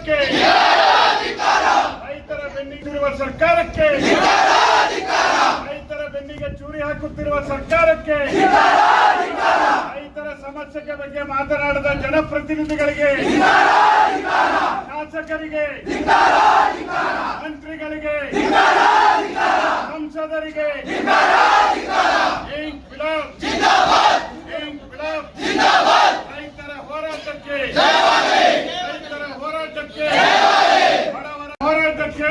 ಸರ್ಕಾರಕ್ಕೆ. ರೈತರ ಬೆನ್ನಿಗಿರುವ ಸರ್ಕಾರಕ್ಕೆ. ರೈತರ ಬೆನ್ನಿಗೆ ಚೂರಿ ಹಾಕುತ್ತಿರುವ ಸರ್ಕಾರಕ್ಕೆ. ರೈತರ ಸಮಸ್ಯೆಗೆ ಬಗ್ಗೆ ಮಾತನಾಡದ ಜನಪ್ರತಿನಿಧಿಗಳಿಗೆ. ಶಾಸಕರಿಗೆ. ಮಂತ್ರಿಗಳಿಗೆ. ಸಂಸದರಿಗೆ. ರೈತರ ಹೋರಾಟಕ್ಕೆ ರೈತರ ಹೋರಾಟಕ್ಕೆ ಬಡವರ ಹೋರಾಟಕ್ಕೆ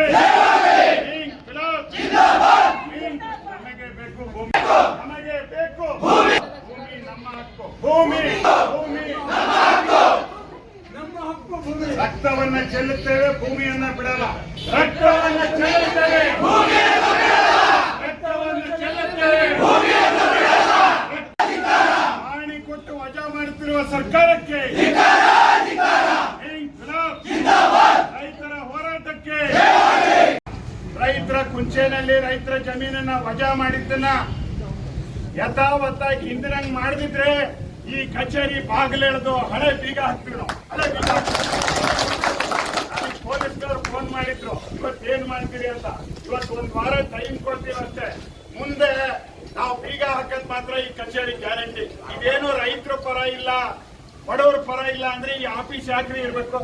ಏನ್ ಬಿಲಾವ್ ಏನ್ ನಮಗೆ ಬೇಕು ಭೂಮಿ ನಮಗೆ ಬೇಕು ಭೂಮಿ ನಮ್ಮ ಹಕ್ಕು ಭೂಮಿ ಭೂಮಿ ನಮ್ಮ ಹಕ್ಕು ನಮ್ಮ ಹಕ್ಕು ಭೂಮಿ ರಕ್ತವನ್ನ ಚೆಲ್ಲುತ್ತೇವೆ ಭೂಮಿಯನ್ನ ಬಿಡಲ್ಲ ರಕ್ತವನ್ನ ಚೆಲ್ಲುತ್ತೇವೆ ರಕ್ತವನ್ನು ಚೆಲ್ಲುತ್ತೇವೆ ಪಾಣಿ ಕೊಟ್ಟು ವಜಾ ಮಾಡುತ್ತಿರುವ ಸರ್ಕಾರಕ್ಕೆ. ರೈತರ ಹೋರಾಟಕ್ಕೆ ರೈತರ ಕುಂಚೆನಲ್ಲಿ ರೈತರ ಜಮೀನನ್ನ ವಜಾ ಮಾಡಿದ್ದನ್ನ ಯಥಾವತ್ತಾಗಿ ಹಿಂದಿನಂಗ್ ಮಾಡಿದ್ರೆ ಈ ಕಚೇರಿ ಬಾಗಿಲೆಳೆದು ಹಳೆ ಬೀಗ ಹಾಕ್ತೀವಿ ನಾವು ಹಳೆ ಬೀಗ. ಪೊಲೀಸ್ನವ್ರು ಫೋನ್ ಮಾಡಿದ್ರು ಇವತ್ತೇನ್ ಮಾಡ್ತೀರಿ ಅಂತ ಇವತ್ತು ಒಂದ್ ವಾರ ಟೈಮ್ ಕೊಡ್ತೀವಿ ಅಷ್ಟೇ ಮುಂದೆ ನಾವು ಬೀಗ ಹಾಕದ್ ಮಾತ್ರ ಈ ಕಚೇರಿ ಗ್ಯಾರಂಟಿ. ಇದೇನು ರೈತರ ಪರ ಇಲ್ಲ ಬಡವರ ಪರ ಇಲ್ಲ ಅಂದ್ರೆ ಈ ಆಫೀಸ್ ಯಾಕ್ರಿ ಇರ್ಬೇಕು?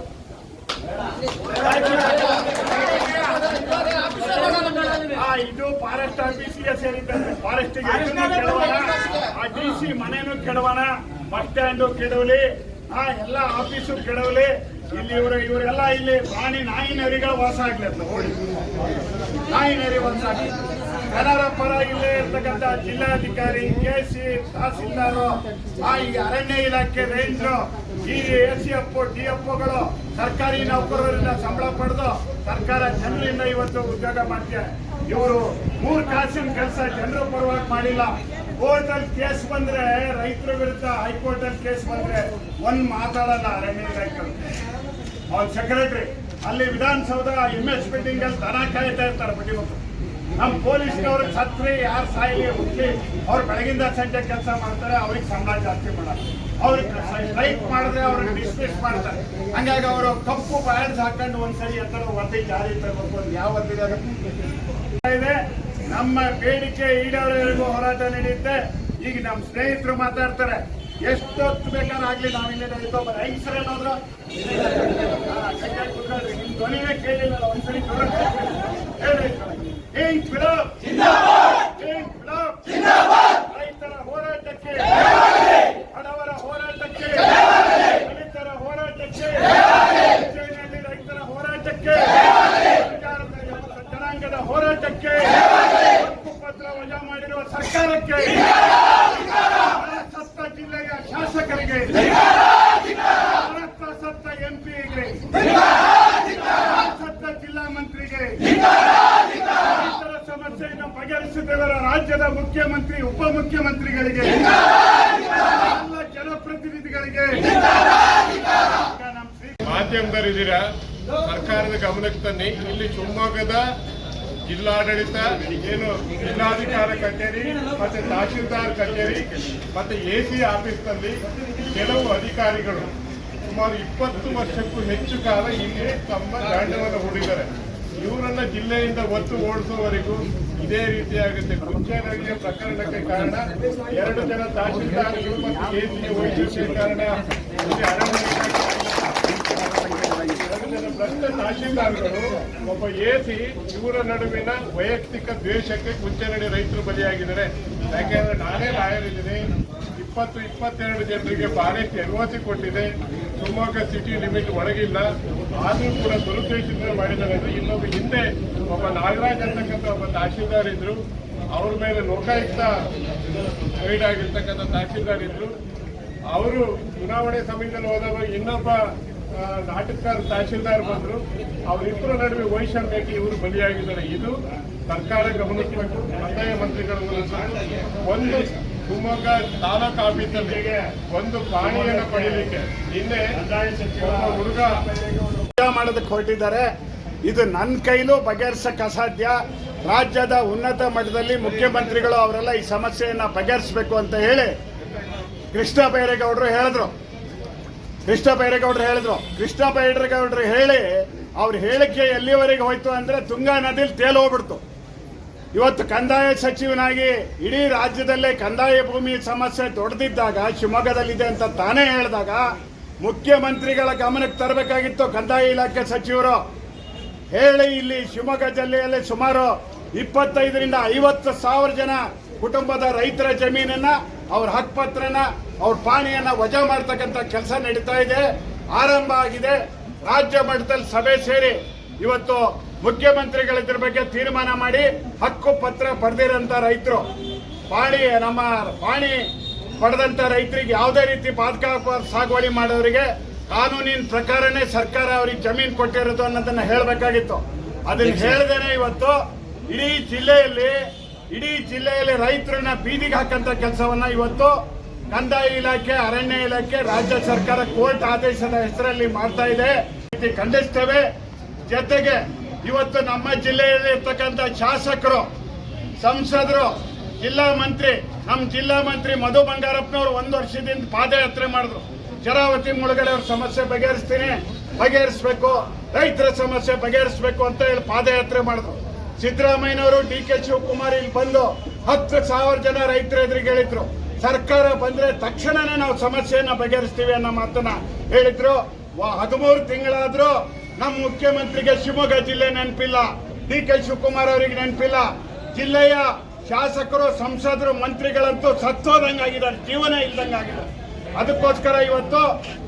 ಆ, ಇದು ಫಾರೆಸ್ಟ್ ಆಫೀಸ್ಗೆ ಸೇರಿದ್ದಾರೆ ಫಾರೆಸ್ಟ್ ಆ ಡಿ ಸಿ ಮನೇನು ಕೆಡವಣ ಬಸ್ ಸ್ಟ್ಯಾಂಡು ಕೆಡವಲಿ ಆ ಎಲ್ಲ ಆಫೀಸು ಕೆಡವಲಿ ಇಲ್ಲಿ ಇವರು ಇವರೆಲ್ಲ ಇಲ್ಲಿ ಪ್ರಾಣಿ ನಾಯಿ ನರಿಗಳು ವಾಸ ಆಗ್ಲತ್ತ ನೋಡಿ. ನಾಯಿ ನರಿ ವಾಸ ಆಗ್ಲಿ. ಜನರ ಪರ ಇಲ್ಲೇ ಇರ್ತಕ್ಕಂಥ ಜಿಲ್ಲಾಧಿಕಾರಿ ಕೆ ಸಿ ತಹಸೀಲ್ದಾರು, ಆ ಈ ಅರಣ್ಯ ಇಲಾಖೆ ರೇಂಜರು ಈ A C F D F ಸರ್ಕಾರಿ ನೌಕರರಿಂದ ಸಂಬಳ ಪಡೆದು ಸರ್ಕಾರ ಜನರಿಂದ ಇವತ್ತು ಉದ್ಯೋಗ ಮಾಡ್ತಾರೆ ಇವರು ಮೂರು ಕಾಸಿನ ಕೆಲಸ ಜನರ ಪರವಾಗಿ ಮಾಡಿಲ್ಲ. ಕೋರ್ಟ್ ಅಲ್ಲಿ ಕೇಸ್ ಬಂದ್ರೆ ರೈತರ ವಿರುದ್ಧ ಹೈಕೋರ್ಟ್ ಅಲ್ಲಿ ಕೇಸ್ ಬಂದ್ರೆ ಒಂದ್ ಮಾತಾಡಲ್ಲ ಅರಣ್ಯ ಇಲಾಖೆ ಅವ್ರ ಸೆಕ್ರೆಟರಿ ಅಲ್ಲಿ ವಿಧಾನಸೌಧ ಎಂ ಎಸ್ ಬಿಲ್ಡಿಂಗ್ ಅಲ್ಲಿ ದನ ಕಾಯ್ತಾ ಇರ್ತಾರೆ ಬಡ್ಡಿ ನಮ್ಮ ಪೊಲೀಸ್ನವ್ರು ಛತ್ರಿ, ಯಾರು ಸಾಯಿಲಿ ಹುಟ್ಟಿ ಅವ್ರು ಬೆಳಗಿಂದ ಸಂಜೆ ಕೆಲಸ ಮಾಡ್ತಾರೆ, ಅವ್ರಿಗೆ ಸಂಬಳ ಜಾಸ್ತಿ ಮಾಡಲ್ಲ. ಅವ್ರಿಗೆ ಸ್ಟ್ರೈಕ್ ಮಾಡಿದ್ರೆ ಅವ್ರಿಗೆ ಡಿಸ್ಮಿಸ್ ಮಾಡ್ತಾರೆ. ಹಂಗಾಗಿ ಅವರು ಕಪ್ಪು ಬ್ಯಾಡ್ಸ್ ಹಾಕೊಂಡು ಒಂದ್ಸರಿ ಎತ್ತರ ವರದಿ ಜಾರಿ ತರಬೇಕು ಅಂತ ಯಾವ ಇದೆ. ನಮ್ಮ ಬೇಡಿಕೆ ಈಡೇರೋವರೆಗೂ ಹೋರಾಟ ನಡೆಯುತ್ತೆ ಈಗ ನಮ್ಮ ಸ್ನೇಹಿತರು ಮಾತಾಡ್ತಾರೆ, ಎಷ್ಟೊತ್ತು ಬೇಕಾದ್ರೆ ಆಗ್ಲಿ ನಾವು ಇಲ್ಲಿ ನಡೀತಾ ಹೆಂಗ್ಸರ್ ಏನಾದ್ರು? ಧ್ವನಿನೇ ಕೇಳಿಲ್ಲ, ಒಂದ್ಸರಿ ಹೇಳಿ ಏನ್ ಬಿಡಪ್ ಏನ್ ಬಿಡಪ್ ರೈತರ ಹೋರಾಟಕ್ಕೆ ಬಡವರ ಹೋರಾಟಕ್ಕೆ ದಲಿತರ ಹೋರಾಟಕ್ಕೆ ಉಜ್ಜಯಿನಿಯಲ್ಲಿ ರೈತರ ಹೋರಾಟಕ್ಕೆ ಸರ್ಕಾರದ ಎಲ್ಲ ಜನಾಂಗದ ಹೋರಾಟಕ್ಕೆ ಹಕ್ಕು ಪತ್ರ ವಜಾ ಮಾಡಿರುವ ಸರ್ಕಾರಕ್ಕೆ ಸತ್ತ ಜಿಲ್ಲೆಯ ಶಾಸಕರಿಗೆ ಭಾರತ ಸತ್ತ ಎಂಪಿಗೆ ಸತ್ತ ಜಿಲ್ಲಾ ಮಂತ್ರಿಗೆ ರೈತರ ಸಮಸ್ಯೆಯನ್ನು ಬಗೆಹರಿಸುತ್ತಿರುವ ರಾಜ್ಯದ ಮುಖ್ಯಮಂತ್ರಿ, ಉಪಮುಖ್ಯಮಂತ್ರಿಗಳಿಗೆ, ಎಲ್ಲ ಜನಪ್ರತಿನಿಧಿಗಳಿಗೆ ಮಾಧ್ಯಮದವರಿದ್ದೀರಾ ಸರ್ಕಾರದ ಗಮನಕ್ಕೆ ತನ್ನಿ. ಇಲ್ಲಿ ಶಿವಮೊಗ್ಗದ ಜಿಲ್ಲಾಡಳಿತ, ಏನು ಜಿಲ್ಲಾಧಿಕಾರ ಕಚೇರಿ ಮತ್ತೆ ತಹಶೀಲ್ದಾರ್ ಕಚೇರಿ ಮತ್ತೆ ಎ ಸಿ ಆಫೀಸ್ನಲ್ಲಿ ಕೆಲವು ಅಧಿಕಾರಿಗಳು ಸುಮಾರು ಇಪ್ಪತ್ತು ವರ್ಷಕ್ಕೂ ಹೆಚ್ಚು ಕಾಲ ಇಲ್ಲಿ ತಮ್ಮ ದಂಡವನ್ನು ಹೂಡಿದ್ದಾರೆ. ಇವರನ್ನ ಜಿಲ್ಲೆಯಿಂದ ಒತ್ತು ಓಡಿಸುವವರೆಗೂ ಇದೇ ರೀತಿಯಾಗುತ್ತೆ. ಕುಂಚನಹಳ್ಳಿಯ ಪ್ರಕರಣಕ್ಕೆ ಕಾರಣ ಎರಡು ಜನ ತಹಶೀಲ್ದಾರ್ಗಳು ಮತ್ತು ಎ ಸಿ ವಹಿಸಿಕೆ ಕಾರಣ. ಭ್ರಷ್ಟ ತಹಶೀಲ್ದಾರ್ಗಳು ಒಬ್ಬ ಎಸಿ, ಇವರ ನಡುವಿನ ವೈಯಕ್ತಿಕ ದ್ವೇಷಕ್ಕೆ ಕುಂಚನಡಿ ರೈತರು ಬಲಿಯಾಗಿದ್ದಾರೆ. ಯಾಕೆಂದ್ರೆ ನಾನೇ ಲಾಯರ್ ಇದ್ದೀನಿ. ಇಪ್ಪತ್ತು, ಇಪ್ಪತ್ತೆರಡು ಜನರಿಗೆ ಫಾರೆಸ್ಟ್ ಎನ್ಒಸಿ ಕೊಟ್ಟಿದೆ. ಶಿವಮೊಗ್ಗ ಸಿಟಿ ಲಿಮಿಟ್ ಒಳಗಿಲ್ಲ. ಆದ್ರೂ ಕೂಡ ದುರುದ್ದೇಶದಿಂದ ಮಾಡಿದ್ದಾರೆ ಇನ್ನೊಬ್ಬ ಹಿಂದೆ ಒಬ್ಬ ನಾಗರಾಜ್ ಅಂತಕ್ಕಂಥ ಒಬ್ಬ ತಹಶೀಲ್ದಾರ್ ಇದ್ರು. ಅವ್ರ ಮೇಲೆ ಲೋಕಾಯುಕ್ತ ಗೈಡ್ ಆಗಿರ್ತಕ್ಕಂಥ ತಹಶೀಲ್ದಾರ್ ಇದ್ರು. ಅವರು ಚುನಾವಣೆ ಸಮಯದಲ್ಲಿ ಹೋದಾಗ ಇನ್ನೊಬ್ಬ ನಾಟಕಕಾರ ತಹಶೀಲ್ದಾರ್ ಬಂದ್ರು. ಅವರಿಬ್ಬರ ನಡುವೆ ವೈಷಮ್ಯಕ್ಕೆ ಇವರು ಬಲಿಯಾಗಿದ್ದಾರೆ. ಇದು ಸರ್ಕಾರ ಗಮನಿಸಬೇಕು. ಕಂದಾಯ ಮಂತ್ರಿಗಳ ಮೂಲಕ ಒಂದು ಶಿವಮೊಗ್ಗ ತಾಲೂಕು ಆಫೀಸಲ್ಲಿ ಒಂದು ಪಾಣಿಯನ್ನು ಪಡೆಯಲಿಕ್ಕೆ ನಿನ್ನೆ ಹುಡುಗ ಮಾಡೋದಕ್ಕೆ ಹೊರಟಿದ್ದಾರೆ. ಇದು ನನ್ನ ಕೈಲೂ ಬಗೆಹರಿಸಕ್ಕೆ ಅಸಾಧ್ಯ. ರಾಜ್ಯದ ಉನ್ನತ ಮಟ್ಟದಲ್ಲಿ ಮುಖ್ಯಮಂತ್ರಿಗಳು ಅವರೆಲ್ಲ ಈ ಸಮಸ್ಯೆಯನ್ನು ಬಗೆಹರಿಸಬೇಕು ಅಂತ ಹೇಳಿ ಕೃಷ್ಣ ಬೈರೇಗೌಡರು ಹೇಳಿದ್ರು. ಕೃಷ್ಣ ಬೈರೇಗೌಡರು ಹೇಳಿದ್ರು. ಕೃಷ್ಣ ಬೈರೇಗೌಡರು ಹೇಳಿ ಅವ್ರ ಹೇಳಿಕೆ ಎಲ್ಲಿವರೆಗೆ ಹೋಯ್ತು ಅಂದ್ರೆ ತುಂಗಾ ನದಿಲಿ ತೇಲೋಗ್ಬಿಡ್ತು ಇವತ್ತು ಕಂದಾಯ ಸಚಿವನಾಗಿ ಇಡೀ ರಾಜ್ಯದಲ್ಲೇ ಕಂದಾಯ ಭೂಮಿ ಸಮಸ್ಯೆ ದೊಡ್ಡದಿದ್ದಾಗ ಶಿವಮೊಗ್ಗದಲ್ಲಿದೆ ಅಂತ ತಾನೇ ಹೇಳಿದಾಗ, ಮುಖ್ಯಮಂತ್ರಿಗಳ ಗಮನಕ್ಕೆ ತರಬೇಕಾಗಿತ್ತು ಕಂದಾಯ ಇಲಾಖೆ ಸಚಿವರು. ಹೇಳಿ ಇಲ್ಲಿ ಶಿವಮೊಗ್ಗ ಜಿಲ್ಲೆಯಲ್ಲಿ ಸುಮಾರು ಇಪ್ಪತ್ತೈದರಿಂದ ಐವತ್ತು ಸಾವಿರ ಜನ ಕುಟುಂಬದ ರೈತರ ಜಮೀನನ್ನ, ಅವ್ರ ಹಕ್ಕುಪತ್ರನ ಅವ್ರ ಪಾಣಿಯನ್ನ ವಜಾ ಮಾಡ್ತಕ್ಕಂಥ ಕೆಲಸ ನಡೀತಾ ಇದೆ. ಆರಂಭ ಆಗಿದೆ. ರಾಜ್ಯ ಮಟ್ಟದಲ್ಲಿ ಸಭೆ ಸೇರಿ ಇವತ್ತು ಮುಖ್ಯಮಂತ್ರಿಗಳ ಇದ್ರ ಬಗ್ಗೆ ತೀರ್ಮಾನ ಮಾಡಿ ಹಕ್ಕು ಪತ್ರ ಪಡೆದಿರಂತ ರೈತರು. ಪಾಣಿ ನಮ್ಮ ಪಾಣಿ ಪಡೆದಂತ ರೈತರಿಗೆ ಯಾವುದೇ ರೀತಿ ಬಾಧಕ ಸಾಗುವಳಿ ಮಾಡೋರಿಗೆ ಕಾನೂನಿನ ಪ್ರಕಾರನೇ ಸರ್ಕಾರ ಅವ್ರಿಗೆ ಜಮೀನು ಕೊಟ್ಟಿರೋದು ಅನ್ನೋದನ್ನ ಹೇಳಬೇಕಾಗಿತ್ತು. ಅದನ್ನ ಹೇಳ್ದೇನೆ ಇವತ್ತು ಇಡೀ ಜಿಲ್ಲೆಯಲ್ಲಿ ಇಡೀ ಜಿಲ್ಲೆಯಲ್ಲಿ ರೈತರನ್ನ ಬೀದಿಗೆ ಹಾಕಂತ ಕೆಲಸವನ್ನ ಇವತ್ತು ಕಂದಾಯ ಇಲಾಖೆ ಅರಣ್ಯ ಇಲಾಖೆ ರಾಜ್ಯ ಸರ್ಕಾರ ಕೋರ್ಟ್ ಆದೇಶದ ಹೆಸರಲ್ಲಿ ಮಾಡ್ತಾ ಇದೆ. ಇದು ಖಂಡಿಸ್ತೇವೆ. ಜೊತೆಗೆ ಇವತ್ತು ನಮ್ಮ ಜಿಲ್ಲೆಯಲ್ಲಿ ಇರ್ತಕ್ಕಂಥ ಶಾಸಕರು, ಸಂಸದರು, ಜಿಲ್ಲಾ ಮಂತ್ರಿ ನಮ್ಮ ಜಿಲ್ಲಾ ಮಂತ್ರಿ ಮಧು ಬಂಗಾರಪ್ಪನವರು ಒಂದು ವರ್ಷದಿಂದ ಪಾದಯಾತ್ರೆ ಮಾಡಿದ್ರು. ಶರಾವತಿ ಮುಳುಗಡೆ ಅವ್ರ ಸಮಸ್ಯೆ ಬಗೆಹರಿಸ್ತೀನಿ, ಬಗೆಹರಿಸ್ಬೇಕು, ರೈತರ ಸಮಸ್ಯೆ ಬಗೆಹರಿಸ್ಬೇಕು ಅಂತ ಹೇಳಿ ಪಾದಯಾತ್ರೆ ಮಾಡಿದ್ರು. ಸಿದ್ದರಾಮಯ್ಯನವರು, ಡಿ ಕೆ ಶಿವಕುಮಾರ್ ಇಲ್ಲಿ ಬಂದು ಹತ್ತು ಸಾವಿರ ಜನ ರೈತರ ಎದುರಿಗೆ ಹೇಳಿದ್ರು. ಸರ್ಕಾರ ಬಂದ್ರೆ ತಕ್ಷಣನೇ ನಾವು ಸಮಸ್ಯೆಯನ್ನ ಬಗೆಹರಿಸ್ತೀವಿ ಅನ್ನೋ ಮಾತನ್ನ ಹೇಳಿದ್ರು. ಹದಿಮೂರು ತಿಂಗಳಾದ್ರೂ ನಮ್ಮ ಮುಖ್ಯಮಂತ್ರಿಗೆ ಶಿವಮೊಗ್ಗ ಜಿಲ್ಲೆ ನೆನಪಿಲ್ಲ. ಡಿ ಕೆ ಶಿವಕುಮಾರ್ ಅವರಿಗೆ ನೆನಪಿಲ್ಲ. ಜಿಲ್ಲೆಯ ಶಾಸಕರು, ಸಂಸದರು, ಮಂತ್ರಿಗಳಂತೂ ಸತ್ತೋದಂಗಾಗಿದ್ದಾರೆ. ಜೀವನ ಇಲ್ದಂಗಾಗಿದ್ದಾರೆ ಅದಕ್ಕೋಸ್ಕರ ಇವತ್ತು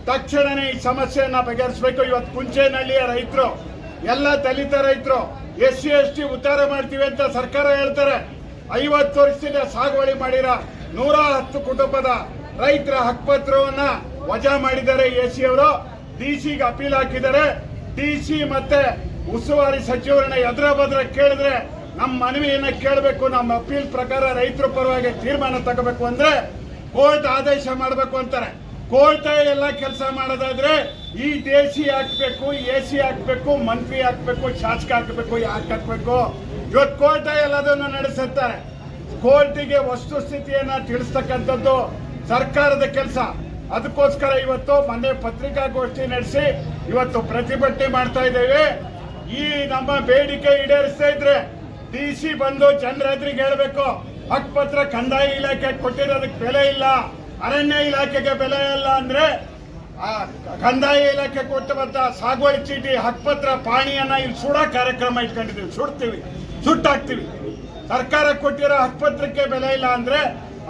ತಕ್ಷಣನೇ ಈ ಸಮಸ್ಯೆಯನ್ನು ಬಗೆಹರಿಸಬೇಕು. ಇವತ್ತು ಕುಂಚೇನಹಳ್ಳಿಯ ರೈತರು, ಎಲ್ಲ ದಲಿತ ರೈತರು ಎಸ್ ಸಿ ಎಸ್ ಟಿ ಉದ್ಧಾರ ಮಾಡ್ತೀವಿ ಅಂತ ಸರ್ಕಾರ ಹೇಳ್ತಾರೆ. ಐವತ್ತು ವರ್ಷದಿಂದ ಸಾಗುವಳಿ ಮಾಡಿರ ನೂರ ಹತ್ತು ಕುಟುಂಬದ ರೈತರ ಹಕ್ಕುಪತ್ರವನ್ನ ವಜಾ ಮಾಡಿದ್ದಾರೆ ಎ ಸಿ ಅವರು. ಡಿ ಸಿಗೆ ಅಪೀಲ್ ಹಾಕಿದ್ದಾರೆ. ಡಿ ಸಿ ಮತ್ತೆ ಉಸ್ತುವಾರಿ ಸಚಿವರನ್ನ ಎದ್ರ ಬದ್ರ ಕೇಳಿದ್ರೆ ನಮ್ಮ ಮನವಿಯನ್ನ ಕೇಳಬೇಕು, ನಮ್ಮ ಅಪೀಲ್ ಪ್ರಕಾರ ರೈತರ ಪರವಾಗಿ ತೀರ್ಮಾನ ತಗೋಬೇಕು ಅಂದ್ರೆ ಕೋರ್ಟ್ ಆದೇಶ ಮಾಡಬೇಕು ಅಂತಾರೆ. ಕೋರ್ಟ್ ಎಲ್ಲ ಕೆಲಸ ಮಾಡೋದಾದ್ರೆ ಈ ದೇಸಿ ಹಾಕ್ಬೇಕು, ಎ ಸಿ ಹಾಕ್ಬೇಕು, ಮಂತ್ರಿ ಹಾಕ್ಬೇಕು, ಶಾಸಕ ಹಾಕ್ಬೇಕು, ಯಾಕೆ ಹಾಕ್ಬೇಕು? ಇವತ್ತು ಕೋರ್ಟ್ ಎಲ್ಲದನ್ನು ನಡೆಸುತ್ತಾರೆ ಕೋರ್ಟಿಗೆ ವಸ್ತುಸ್ಥಿತಿಯನ್ನ ತಿಳಿಸ್ತಕ್ಕಂಥದ್ದು ಸರ್ಕಾರದ ಕೆಲಸ. ಅದಕ್ಕೋಸ್ಕರ ಇವತ್ತು ಮೊನ್ನೆ ಪತ್ರಿಕಾಗೋಷ್ಠಿ ನಡೆಸಿ ಇವತ್ತು ಪ್ರತಿಭಟನೆ ಮಾಡ್ತಾ ಇದ್ದೇವೆ. ಈ ನಮ್ಮ ಬೇಡಿಕೆ ಈಡೇರಿಸ್ತಾ ಇದ್ರೆ ಡಿ ಸಿ ಬಂದು ಜನರ ಎದುರಿಗೆ ಹೇಳ್ಬೇಕು ಹಕ್ಕುಪತ್ರ ಕಂದಾಯ ಇಲಾಖೆ ಕೊಟ್ಟಿರೋದಕ್ಕೆ ಬೆಲೆ ಇಲ್ಲ, ಅರಣ್ಯ ಇಲಾಖೆಗೆ ಬೆಲೆ ಇಲ್ಲ ಅಂದ್ರೆ ಕಂದಾಯ ಇಲಾಖೆ ಕೊಟ್ಟಂತ ಸಾಗುವಳಿ ಚೀಟಿ ಹಕ್ಕುಪತ್ರ ಪಾಣಿಯನ್ನ ಇಲ್ಲಿ ಸುಡೋ ಕಾರ್ಯಕ್ರಮ ಇಟ್ಕೊಂಡಿದ್ದೀವಿ. ಸುಡ್ತೀವಿ. ಸುಟ್ಟಾಕ್ತಿವಿ. ಸರ್ಕಾರ ಕೊಟ್ಟಿರೋ ಹಕ್ಕುಪತ್ರಕ್ಕೆ ಬೆಲೆ ಇಲ್ಲ ಅಂದ್ರೆ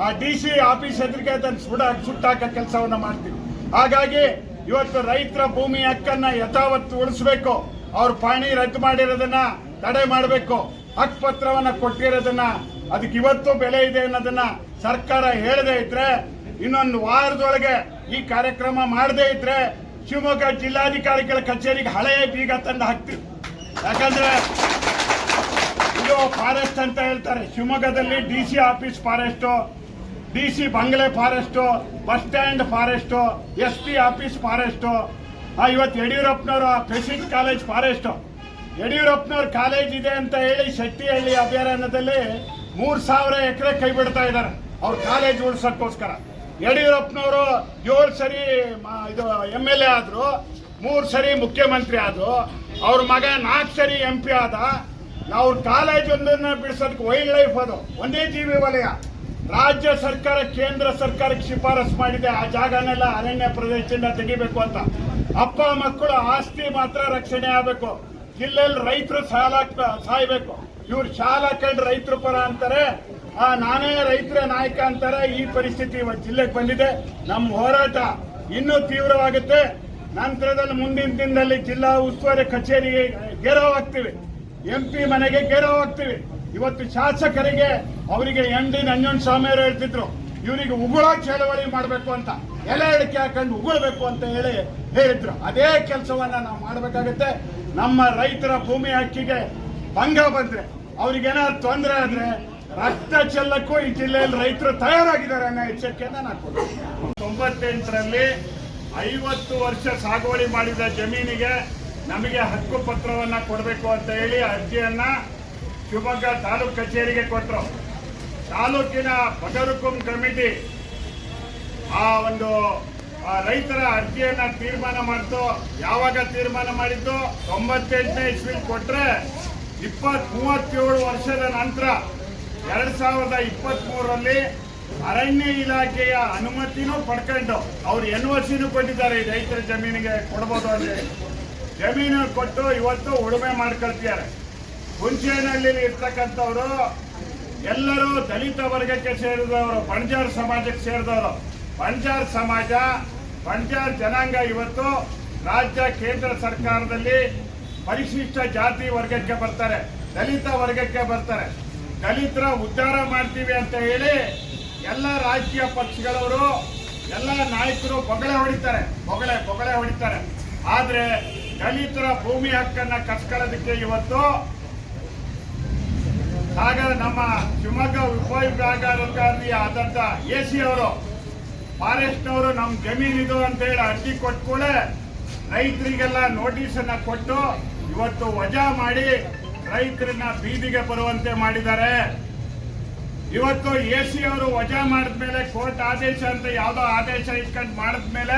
ಆ ಡಿ ಸಿ ಆಫೀಸ್ ಎದುರಿಗೆ ಅದನ್ನು ಸುಡ ಸುಟ್ಟಾಕ ಕೆಲಸವನ್ನ ಮಾಡ್ತೀವಿ. ಹಾಗಾಗಿ ಇವತ್ತು ರೈತರ ಭೂಮಿ ಹಕ್ಕನ್ನ ಯಥಾವತ್ತು ಉಳಿಸ್ಬೇಕು. ಅವ್ರ ಪಾಣಿ ರದ್ದು ಮಾಡಿರೋದನ್ನ ತಡೆ ಮಾಡಬೇಕು. ಹಕ್ಕುಪತ್ರವನ್ನ ಕೊಟ್ಟಿರೋದನ್ನ ಅದಕ್ಕೆ ಇವತ್ತು ಬೆಲೆ ಇದೆ ಅನ್ನೋದನ್ನ ಸರ್ಕಾರ ಹೇಳದೇ ಇದ್ರೆ, ಇನ್ನೊಂದು ವಾರದೊಳಗೆ ಈ ಕಾರ್ಯಕ್ರಮ ಮಾಡದೇ ಇದ್ರೆ ಶಿವಮೊಗ್ಗ ಜಿಲ್ಲಾಧಿಕಾರಿಗಳ ಕಚೇರಿಗೆ ಹಳೆಯ ಬೀಗ ತಂದು ಹಾಕ್ತೀವಿ. ಯಾಕಂದ್ರೆ ಇದು ಫಾರೆಸ್ಟ್ ಅಂತ ಹೇಳ್ತಾರೆ. ಶಿವಮೊಗ್ಗದಲ್ಲಿ D C office forest D C ಬಂಗ್ಲೆ forest, bus stand forest, S P office forest ಇವತ್ತು ಯಡಿಯೂರಪ್ಪನವರು ಪ್ರೆಸಿಡೆಂಟ್ ಕಾಲೇಜ್ ಫಾರೆಸ್ಟು. ಯಡಿಯೂರಪ್ಪನವ್ರ ಕಾಲೇಜ್ ಇದೆ ಅಂತ ಹೇಳಿ ಶೆಟ್ಟಿಹಳ್ಳಿ ಅಭಯಾರಣ್ಯದಲ್ಲಿ ಮೂರು ಸಾವಿರ ಎಕರೆ ಕೈ ಬಿಡ್ತಾ ಇದ್ದಾರೆ. ಅವ್ರ ಕಾಲೇಜ್ ಉಳಿಸೋಕ್ಕೋಸ್ಕರ. ಯಡಿಯೂರಪ್ಪನವರು ಏಳು ಸರಿ ಇದು ಎಂ ಎಲ್ ಎ ಆದ್ರು, ಮೂರು ಸರಿ ಮುಖ್ಯಮಂತ್ರಿ ಆದ್ರು, ಅವ್ರ ಮಗ ನಾಲ್ಕು ಸರಿ ಎಂ ಪಿ ಆದ. ನಾವು ಕಾಲೇಜ್ ಒಂದನ್ನು ಬಿಡಿಸೋದಕ್ಕೆ ವೈಲ್ಡ್ ಲೈಫ್ ಅದು. ಒಂದೇ ಜೀವಿ ವಲಯ. ರಾಜ್ಯ ಸರ್ಕಾರ, ಕೇಂದ್ರ ಸರ್ಕಾರಕ್ಕೆ ಶಿಫಾರಸು ಮಾಡಿದೆ. ಆ ಜಾಗನೆಲ್ಲ ಅರಣ್ಯ ಪ್ರದೇಶದಿಂದ ತೆಗಿಬೇಕು ಅಂತ. ಅಪ್ಪ ಮಕ್ಕಳು ಆಸ್ತಿ ಮಾತ್ರ ರಕ್ಷಣೆ ಆಗಬೇಕು. ಜಿಲ್ಲೆಯಲ್ಲಿ ರೈತರು ಸಾಲ ಸಾಯ್ಬೇಕು. ಇವ್ರು ಶಾಲ ಕಂಡು ರೈತರ ಪರ ಅಂತಾರೆ. ಆ, ನಾನೇ ರೈತರ ನಾಯಕ ಅಂತಾರೆ. ಈ ಪರಿಸ್ಥಿತಿ ಇವತ್ತು ಜಿಲ್ಲೆಗೆ ಬಂದಿದೆ. ನಮ್ಮ ಹೋರಾಟ ಇನ್ನೂ ತೀವ್ರವಾಗುತ್ತೆ. ನಂತರದಲ್ಲಿ ಮುಂದಿನ ದಿನದಲ್ಲಿ ಜಿಲ್ಲಾ ಉಸ್ತುವಾರಿ ಕಚೇರಿಗೆ ಗೆರವ್ ಆಗ್ತೀವಿ ಎಂ ಮನೆಗೆ ಗೆರವ್ ಇವತ್ತು ಶಾಸಕರಿಗೆ ಅವರಿಗೆ ಎಂಡಿ ನಂಜನ್ ಸ್ವಾಮಿಯವರು ಹೇಳ್ತಿದ್ರು, ಇವರಿಗೆ ಉಗುಳ ಚಳವಳಿ ಮಾಡಬೇಕು ಅಂತ, ಎಲೆ ಅಡಿಕೆ ಹಾಕೊಂಡು ಉಗುಳಬೇಕು ಅಂತ ಹೇಳಿ ಹೇಳಿದ್ರು. ಅದೇ ಕೆಲಸವನ್ನ ನಾವು ಮಾಡಬೇಕಾಗುತ್ತೆ. ನಮ್ಮ ರೈತರ ಭೂಮಿ ಹಕ್ಕಿಗೆ ಭಂಗ ಬಂದ್ರೆ, ಅವ್ರಿಗೇನಾದ್ರು ತೊಂದರೆ ಆದ್ರೆ ರಕ್ತ ಚೆಲ್ಲಕ್ಕೂ ಈ ಜಿಲ್ಲೆಯಲ್ಲಿ ರೈತರು ತಯಾರಾಗಿದ್ದಾರೆ ಅನ್ನೋ ಎಚ್ಚರಿಕೆಯನ್ನ ನಾನು ಕೊಡ್ತೀನಿ. ತೊಂಬತ್ತೆಂಟರಲ್ಲಿ ಐವತ್ತು ವರ್ಷ ಸಾಗುವಳಿ ಮಾಡಿದ ಜಮೀನಿಗೆ ನಮಗೆ ಹಕ್ಕು ಪತ್ರವನ್ನ ಕೊಡಬೇಕು ಅಂತ ಹೇಳಿ ಅರ್ಜಿಯನ್ನ ಶಿವಮೊಗ್ಗ ತಾಲೂಕು ಕಚೇರಿಗೆ ಕೊಟ್ಟರು ತಾಲೂಕಿನ ಬಗರುಕುಂ ಕಮಿಟಿ ಆ ಒಂದು ರೈತರ ಅರ್ಜಿಯನ್ನ ತೀರ್ಮಾನ ಮಾಡಿತು. ಯಾವಾಗ ತೀರ್ಮಾನ ಮಾಡಿದ್ದು? ತೊಂಬತ್ತೆಂಟನೇ ಇಸ್ವಿ ಕೊಟ್ರೆ ಇಪ್ಪತ್ ಮೂವತ್ತೇಳು ವರ್ಷದ ನಂತರ ಎರಡ್ ಸಾವಿರದ ಇಪ್ಪತ್ತ್ ಮೂರರಲ್ಲಿ ಅರಣ್ಯ ಇಲಾಖೆಯ ಅನುಮತಿನೂ ಪಡ್ಕೊಂಡು ಅವ್ರು ಎನ್ ಸಿನೂ ಕೊಟ್ಟಿದ್ದಾರೆ ರೈತರ ಜಮೀನಿಗೆ ಕೊಡ್ಬೋದು ಹೇಳಿ. ಜಮೀನು ಕೊಟ್ಟು ಇವತ್ತು ಉಳುಮೆ ಮಾಡ್ಕೊಳ್ತಿದ್ದಾರೆ. ಹುಂಚೇನಹಳ್ಳಿ ಇರ್ತಕ್ಕಂಥವ್ರು, ಎಲ್ಲರೂ ದಲಿತ ವರ್ಗಕ್ಕೆ ಸೇರಿದವರು ಬಣಜಾರ್ ಸಮಾಜಕ್ಕೆ ಸೇರಿದವರು. ಬಂಜಾರ್ ಸಮಾಜ ಬಣಜಾರ್ ಜನಾಂಗ ಇವತ್ತು ರಾಜ್ಯ, ಕೇಂದ್ರ ಸರ್ಕಾರದಲ್ಲಿ ಪರಿಶಿಷ್ಟ ಜಾತಿ ವರ್ಗಕ್ಕೆ ಬರ್ತಾರೆ, ದಲಿತ ವರ್ಗಕ್ಕೆ ಬರ್ತಾರೆ. ದಲಿತರ ಉದ್ಧಾರ ಮಾಡ್ತೀವಿ ಅಂತ ಹೇಳಿ ಎಲ್ಲ ರಾಜಕೀಯ ಪಕ್ಷಗಳವರು, ಎಲ್ಲ ನಾಯಕರು ಬೊಗಳೆ ಹೊಡಿತಾರೆ, ಬೊಗಳೆ ಬೊಗಳೆ ಹೊಡಿತಾರೆ. ಆದರೆ ದಲಿತರ ಭೂಮಿ ಹಕ್ಕನ್ನ ಕಸ್ಕೊಳ್ಳೋದಕ್ಕೆ ಇವತ್ತು ಆಗ ನಮ್ಮ ಶಿವಮೊಗ್ಗ ಉಪವಿಭಾಗಾಧಿಕಾರಿ ಆದಂತ ಎ ಸಿ ಅವರು ಫಾರೆಸ್ಟ್ನವರು ನಮ್ಮ ಜಮೀನಿದು ಅಂತ ಹೇಳಿ ಅರ್ಜಿ ಕೊಟ್ಕೂಳೆ ರೈತರಿಗೆಲ್ಲ ನೋಟಿಸ್ ಅನ್ನ ಕೊಟ್ಟು ಇವತ್ತು ವಜಾ ಮಾಡಿ ರೈತರನ್ನ ಬೀದಿಗೆ ಬರುವಂತೆ ಮಾಡಿದ್ದಾರೆ. ಇವತ್ತು ಎ ಸಿ ಅವರು ವಜಾ ಮಾಡಿದ್ಮೇಲೆ ಕೋರ್ಟ್ ಆದೇಶ ಅಂತ ಯಾವುದೋ ಆದೇಶ ಇಟ್ಕೊಂಡು ಮಾಡಿದ್ಮೇಲೆ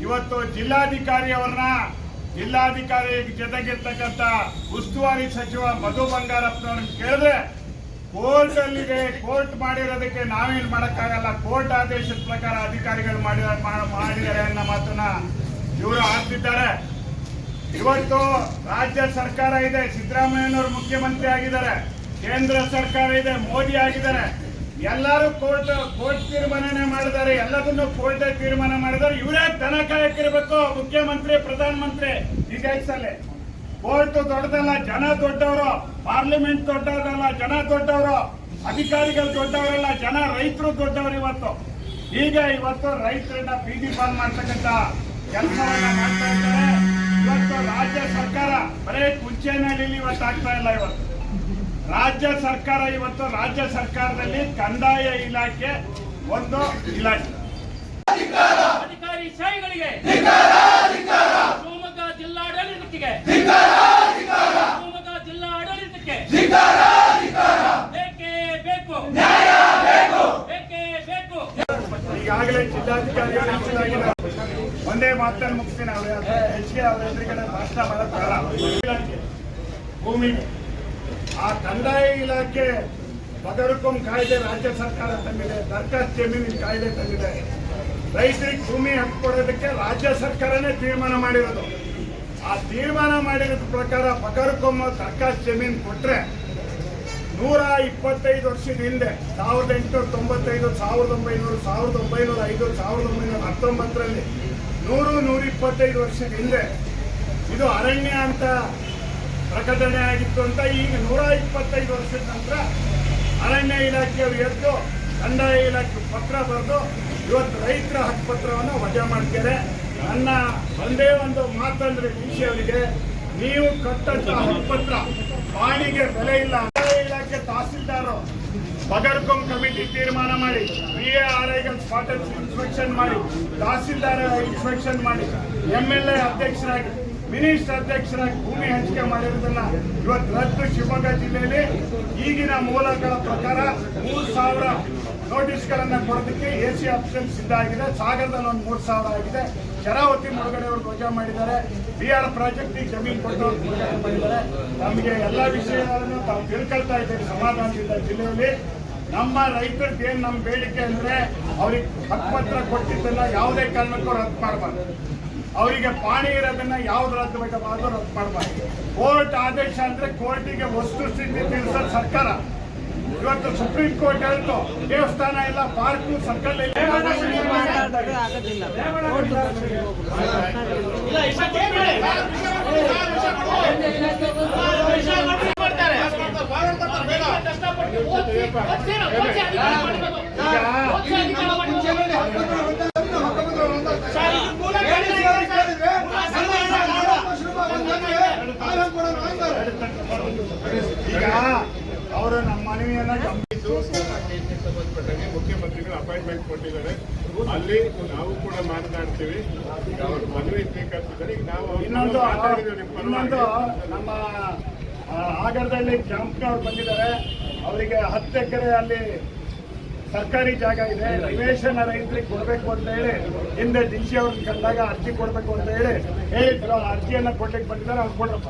ಇವತ್ತು ಜಿಲ್ಲಾಧಿಕಾರಿ ಅವ್ರನ್ನ ಜಿಲ್ಲಾಧಿಕಾರಿ ಜೊತೆಗಿರ್ತಕ್ಕಂಥ ಉಸ್ತುವಾರಿ ಸಚಿವ ಮಧು ಬಂಗಾರಪ್ಪನವ್ರನ್ನ ಕೇಳಿದ್ರೆ ಕೋರ್ಟ್ ಕೋರ್ಟ್ ಮಾಡಿರೋದಕ್ಕೆ ನಾವೇನು ಮಾಡೋಕ್ಕಾಗಲ್ಲ, ಕೋರ್ಟ್ ಆದೇಶದ ಪ್ರಕಾರ ಅಧಿಕಾರಿಗಳು ಮಾಡಿದ ಮಾಡಿದ್ದಾರೆ ಅನ್ನೋ ಮಾತನ್ನ ಇವರು ಆಗ್ತಿದ್ದಾರೆ ಇವತ್ತು ರಾಜ್ಯ ಸರ್ಕಾರ ಇದೆ, ಸಿದ್ದರಾಮಯ್ಯನವರು ಮುಖ್ಯಮಂತ್ರಿ ಆಗಿದ್ದಾರೆ, ಕೇಂದ್ರ ಸರ್ಕಾರ ಇದೆ, ಮೋದಿ ಆಗಿದ್ದಾರೆ. ಎಲ್ಲರೂ ಕೋರ್ಟ್ ಕೋರ್ಟ್ ತೀರ್ಮಾನನೆ ಮಾಡಿದ್ದಾರೆ. ಎಲ್ಲದನ್ನು ಕೋರ್ಟ್ ತೀರ್ಮಾನ ಮಾಡಿದ್ದಾರೆ. ಇವರೇ ದನ ಕಾಯಕ್ಕಿರ್ಬೇಕು ಮುಖ್ಯಮಂತ್ರಿ, ಪ್ರಧಾನಮಂತ್ರಿ. ದೇಶದಲ್ಲಿ ಕೋರ್ಟ್ ದೊಡ್ಡದಲ್ಲ, ಜನ ದೊಡ್ಡವರು. ಪಾರ್ಲಿಮೆಂಟ್ ದೊಡ್ಡವರಲ್ಲ ಜನ ದೊಡ್ಡವರು. ಅಧಿಕಾರಿಗಳು ದೊಡ್ಡವರಲ್ಲ, ಜನ ರೈತರು ದೊಡ್ಡವರು ಇವತ್ತು. ಈಗ ಇವತ್ತು ರೈತರನ್ನ ಬೀದಿ ಪಾಲ್ ಮಾಡ್ತಕ್ಕಂತ ಕೆಲಸವನ್ನ ಮಾಡ್ತಾ ಇದ್ದಾರೆ. ಇವತ್ತು ರಾಜ್ಯ ಸರ್ಕಾರ ಬರೇ ಕುಂಚೇನಹಳ್ಳಿಲಿ ಇವತ್ತು ಆಗ್ತಾ ಇಲ್ಲ ಇವತ್ತು. ರಾಜ್ಯ ಸರ್ಕಾರ ಇವತ್ತು ರಾಜ್ಯ ಸರ್ಕಾರದಲ್ಲಿ ಕಂದಾಯ ಇಲಾಖೆ ಒಂದು ಇಲಾಖೆ. ಅಧಿಕಾರಿ ಶಾಹಿಗಳಿಗೆ. ಶಿವಮೊಗ್ಗ ಜಿಲ್ಲಾಡಳಿತಕ್ಕೆ ಶಿವಮೊಗ್ಗ ಜಿಲ್ಲಾಡಳಿತಕ್ಕೆ ಬೇಕೇ ಬೇಕು. ಬೇಕೇ ಬೇಕು. ಈಗಾಗಲೇ ಜಿಲ್ಲಾಧಿಕಾರಿ ನೇಮಿಸಲಾಗಿದೆ. ಒಂದೇ ಮಾತನ್ನು ಮುಗಿಸ್ತೀನಿ. ಅವ್ರ ಹೆಚ್ಚಿಗೆ ಅವರ ಎದುರುಗಡೆ ಭಾಷಣ ಮಾಡೋದು ಬೇಡ ಇಲಾಖೆ, ಭೂಮಿ ಆ ಕಂದಾಯ ಇಲಾಖೆ ಬಗರುಕುಂ ಕಾಯ್ದೆ ರಾಜ್ಯ ಸರ್ಕಾರ ತಂದಿದೆ ದರ್ಖಾಸ್ ಜಮೀನಿನ ಕಾಯ್ದೆ ತಂದಿದೆ. ರೈತರಿಗೆ ಭೂಮಿ ಹಕ್ಕು ಕೊಡೋದಕ್ಕೆ ರಾಜ್ಯ ಸರ್ಕಾರನೇ ತೀರ್ಮಾನ ಮಾಡಿರೋದು. ಆ ತೀರ್ಮಾನ ಮಾಡಿರೋದ್ರ ಪ್ರಕಾರ ಬಗರುಕೊಮ್ಮ ದರ್ಖಾಸ್ ಜಮೀನು ಕೊಟ್ಟರೆ ನೂರ ಇಪ್ಪತ್ತೈದು ವರ್ಷದ ಹಿಂದೆ ಸಾವಿರದ ಎಂಟುನೂರ ತೊಂಬತ್ತೈದು, ಸಾವಿರದ ಒಂಬೈನೂರು, ಸಾವಿರದ ಒಂಬೈನೂರ ಐದು, ಸಾವಿರದ ಒಂಬೈನೂರ ಹತ್ತೊಂಬತ್ತರಲ್ಲಿ ನೂರು ನೂರ ಇಪ್ಪತ್ತೈದು ವರ್ಷದ ಹಿಂದೆ ಇದು ಅರಣ್ಯ ಅಂತ ಪ್ರಕಟಣೆ ಆಗಿತ್ತು ಅಂತ ಈಗ ನೂರ ಇಪ್ಪತ್ತೈದು ವರ್ಷದ ನಂತರ ಅರಣ್ಯ ಇಲಾಖೆಯವರು ಎದ್ದು ಕಂದಾಯ ಇಲಾಖೆ ಪತ್ರ ಬರೆದು ಇವತ್ತು ರೈತರ ಹಕ್ಕು ಪತ್ರವನ್ನು ವಜಾ ಮಾಡ್ತಾರೆ. ನನ್ನ ಒಂದೇ ಒಂದು ಮಾತಂದ್ರೆ ಡಿ ಅವರಿಗೆ, ನೀವು ಕಟ್ಟಂತ ಹಕ್ಕುಪತ್ರ ಪಾಣಿಗೆ ಬೆಲೆ ಇಲ್ಲ ಕಂದಾಯ ಇಲಾಖೆ ತಹಸೀಲ್ದಾರ್ ಬಗರ್ಕೊಂ ಕಮಿಟಿ ತೀರ್ಮಾನ ಮಾಡಿ ಬಿ ಎ ಆರ್ ಐಗಳು ಸ್ಪಾಟಲ್ ಇನ್ಸ್ಪೆಕ್ಷನ್ ಮಾಡಿ, ತಹಸೀಲ್ದಾರ್ ಇನ್ಸ್ಪೆಕ್ಷನ್ ಮಾಡಿ ಎಂ ಎಲ್ ಎ ಅಧ್ಯಕ್ಷರಾಗಿ ಮಿನಿಸ್ಟರ್ ಅಧ್ಯಕ್ಷರಾಗಿ ಭೂಮಿ ಹಂಚಿಕೆ ಮಾಡಿರೋದನ್ನ ಇವತ್ತು ರದ್ದು ಶಿವಮೊಗ್ಗ ಜಿಲ್ಲೆಯಲ್ಲಿ ಈಗಿನ ಮೂಲಗಳ ಪ್ರಕಾರ ಮೂರು ಸಾವಿರ ನೋಟಿಸ್ಗಳನ್ನ ಕೊಡೋದಕ್ಕೆ ಎ ಸಿ ಆಪ್ಷನ್ ಸಿದ್ಧ ಆಗಿದೆ. ಸಾಗರದಲ್ಲಿ ಒಂದು ಮೂರು ಸಾವಿರ ಆಗಿದೆ. ಶರಾವತಿ ಮುಳುಗಡೆ ಅವರು ಧ್ವಜ ಮಾಡಿದ್ದಾರೆ. ಬಿ ಆರ್ ಪ್ರಾಜೆಕ್ಟ್ ಜಮೀನು ಕೊಟ್ಟು ಮುಳುಗಡೆ ಮಾಡಿದ್ದಾರೆ. ನಮಗೆ ಎಲ್ಲ ವಿಷಯಗಳನ್ನು ತಾವು ತಿಳ್ಕೊಳ್ತಾ ಇದ್ದೇವೆ ಸಮಾಧಾನದಿಂದ ಜಿಲ್ಲೆಯಲ್ಲಿ. ನಮ್ಮ ರೈತರದ್ದು ಏನು ನಮ್ಮ ಬೇಡಿಕೆ ಅಂದ್ರೆ ಅವ್ರಿಗೆ ಹಕ್ಕುಪತ್ರ ಕೊಟ್ಟಿದ್ದನ್ನ ಯಾವುದೇ ಕಾರಣಕ್ಕೂ ರದ್ದು ಮಾಡಬಾರ್ದು. ಅವರಿಗೆ ಪಾಣಿ ಇರೋದನ್ನ ಯಾವ್ದು ರದ್ದು ಮಾಡಬಾರ್ದು ರದ್ದು ಮಾಡಬಾರ್ದು. ಕೋರ್ಟ್ ಆದೇಶ ಅಂದ್ರೆ ಕೋರ್ಟಿಗೆ ವಸ್ತು ಸ್ಥಿತಿ ತಿಳಿಸೋದು ಸರ್ಕಾರ. ಇವತ್ತು ಸುಪ್ರೀಂ ಕೋರ್ಟ್ ಹೇಳ್ತು, ದೇವಸ್ಥಾನ ಇಲ್ಲ, ಪಾರ್ಕ್, ಸರ್ಕಲ್ ಈಗ ಅವರು ನಮ್ಮ ಮನವಿಯನ್ನ ಗಮನ ಇದು ಸಂಬಂಧಪಟ್ಟಂಗೆ ಮುಖ್ಯಮಂತ್ರಿಗಳು ಅಪಾಯಿಂಟ್ಮೆಂಟ್ ಕೊಟ್ಟಿದ್ದಾರೆ. ಅಲ್ಲಿ ನಾವು ಕೂಡ ಮಾತನಾಡ್ತೀವಿ. ಈಗ ಅವ್ರ ಮನವಿ ಸ್ವೀಕರಿಸಿದ್ದಾರೆ. ಈಗ ನಾವು ಇನ್ನೊಂದು ಇನ್ನೊಂದು. ನಮ್ಮ ಆಗರದಲ್ಲಿ ಕ್ಯಾಂಪ್ನವ್ರು ಬಂದಿದ್ದಾರೆ. ಅವರಿಗೆ ಹತ್ತು ಎಕರೆ ಅಲ್ಲಿ ಸರ್ಕಾರಿ ಜಾಗ ಇದೆ ನಿವೇಶನ ರೈತರಿಗೆ ಕೊಡಬೇಕು ಅಂತ ಹೇಳಿ, ಹಿಂದೆ ಡಿ ಸಿ ಅವ್ರನ್ನ ಕಂಡಾಗ ಅರ್ಜಿ ಕೊಡಬೇಕು ಅಂತ ಹೇಳಿ ಹೇಳಿದ್ರು. ಆ ಅರ್ಜಿಯನ್ನ ಕೊಡ್ಲಿಕ್ಕೆ ಬಂದಿದ್ದಾರೆ, ಅವ್ರು ಕೊಡ್ರಪ್ಪ